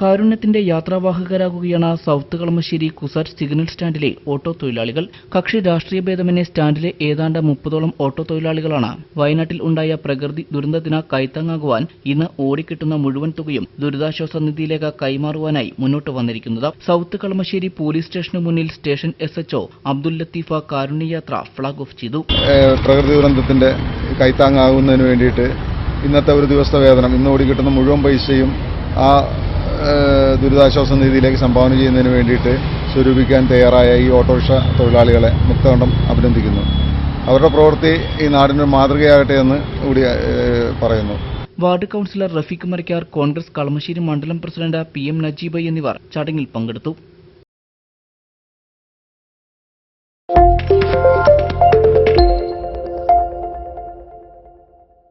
കാരുണ്യത്തിന്റെ യാത്രാവാഹകരാകുകയാണ് south Kalamassery CUSAT signal സ്റ്റാൻഡിലെ ഓട്ടോ തൊഴിലാളികൾ. കക്ഷി രാഷ്ട്രീയ ഭേദമന്യേ സ്റ്റാൻഡിലെ ഏതാണ്ട് മുപ്പതോളം ഓട്ടോ തൊഴിലാളികളാണ്. വയനാട്ടിൽ ഉണ്ടായ പ്രകൃതി ദുരന്തത്തിന് കൈത്താങ്ങാകുവാൻ ഇന്ന് ഓടിക്കിട്ടുന്ന മുഴുവൻ തുകയും ദുരിതാശ്വാസ നിധിയിലേക്ക് കൈമാറുവാനായി മുന്നോട്ട് വന്നിരിക്കുന്നത്. സൗത്ത് കളമശ്ശേരി പോലീസ് സ്റ്റേഷന് മുന്നിൽ station S HO Abdul Latheef കാരുണ്യയാത്ര flag off ചെയ്തു. പ്രകൃതി ദുരന്തത്തിന്റെ കൈത്താങ്ങാകുന്നതിന് വേണ്ടിയിട്ട് ഇന്നത്തെ ഒരു ദിവസത്തെ വേതനം ഇന്ന് ഓടിക്കിട്ടുന്ന മുഴുവൻ പൈസയും ആ ദുരിതാശ്വാസ നിധിയിലേക്ക് സംഭാവന ചെയ്യുന്നതിന് വേണ്ടിയിട്ട് സ്വരൂപിക്കാൻ തയ്യാറായ ഈ ഓട്ടോറിക്ഷ തൊഴിലാളികളെ മുക്തകണ്ഠം അഭിനന്ദിക്കുന്നു. അവരുടെ പ്രവൃത്തി ഈ നാടിന് മാതൃകയാകട്ടെ എന്ന് കൂടി പറയുന്നു. Ward councillor Rafeeq Marakkar Congress Kalamassery മണ്ഡലം പ്രസിഡന്റ് പി എം നജീബ് എന്നിവർ ചടങ്ങിൽ പങ്കെടുത്തു.